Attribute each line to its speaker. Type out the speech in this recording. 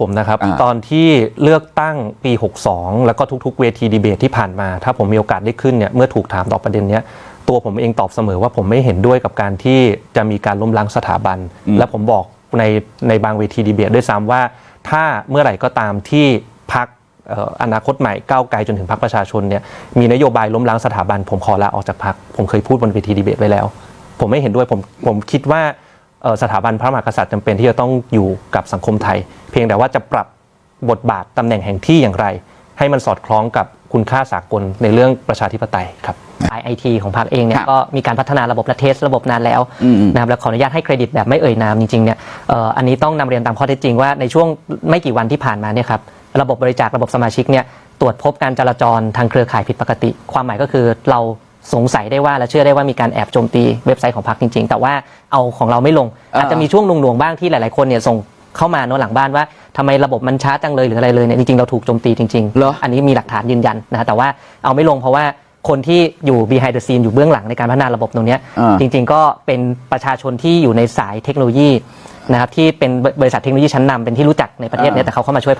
Speaker 1: ผมนะครับ
Speaker 2: อ่า
Speaker 1: ตอนที่เลือกตั้งปี 62 แล้วก็ทุกๆ เวทีดีเบตที่ผ่านมา ถ้าผมมีโอกาสได้ขึ้นเนี่ยเมื่อถูกถามตอบประเด็นเนี้ยตัวผมเองตอบเสมอว่าผมไม่เห็นด้วยกับการที่จะมีการล้มล้างสถาบัน และผมบอกในในบางเวทีดีเบตด้วยซ้ำว่า ถ้าเมื่อไหร่ก็ตามที่พักอนาคตใหม่ก้าวไกลจนถึงพักประชาชนเนี่ยมีนโยบายล้มล้างสถาบัน ผมขอลาออกจากพักผมเคยพูดบนเวทีดีเบตไว้แล้ว ผมไม่เห็นด้วยผมผมคิดว่าเอ่อ สถาบันพระมหากษัตริย์จำเป็นที่จะต้องอยู่กับสังคมไทย เพียงแต่ว่าจะปรับบทบาทตำแหน่งแห่งที่อย่างไร ให้มันสอดคล้องกับคุณค่าสากลในเรื่องประชาธิปไตยครับ
Speaker 3: ฝ่ายไอทีของพรรคเองเนี่
Speaker 2: ค
Speaker 3: ย
Speaker 2: รับ
Speaker 3: ก็มีการพัฒนาระบบและเทสระบบนานแล้ว
Speaker 2: อืม
Speaker 3: นะครับแล้วขออนุญาตให้เครดิตแบบไม่เอ่ยนามจริงๆเนี่ยเอ่ออันนี้ต้องนำเรียนตามข้อเท็จจริงว่าในช่วงไม่กี่วันที่ผ่านมาเนี่ยครับระบบบริจาคระบบสมาชิกเนี่ยตรวจพบการจราจรทางเครือข่ายผิดปกติ ความหมายก็คือเรา สงสัยได้ว่าและเชื่อได้ว่ามีการแอบโจมตีเว็บไซต์ของพรรคจริง ๆ แต่ว่าเอาของเราไม่ลง
Speaker 2: อ่า
Speaker 3: อาจจะมีช่วงหน่วงๆบ้างที่หลายๆคนเนี่ยส่งเข้ามาโน้นหลังบ้านว่าทำไมระบบมันช้าจังเลยหรืออะไรเลยเนี่ยจริงๆเราถูกโจมตีจริง
Speaker 2: เหรอ
Speaker 3: อันนี้มีหลักฐานยืนยันนะฮะแต่ว่าเอาไม่ลงเพราะว่าคนที่อยู่ behind the scene อยู่เบื้องหลังในการพัฒนาระบบตรงเนี้ย
Speaker 2: อ่า
Speaker 3: จริง ๆ ก็เป็นประชาชนที่อยู่ในสายเทคโนโลยีนะครับที่เป็นบริษัทเทคโนโลยีชั้นนำเป็นที่รู้จักในประเทศเนี้
Speaker 2: อ่า
Speaker 3: แต่เขาเข้ามาช่วย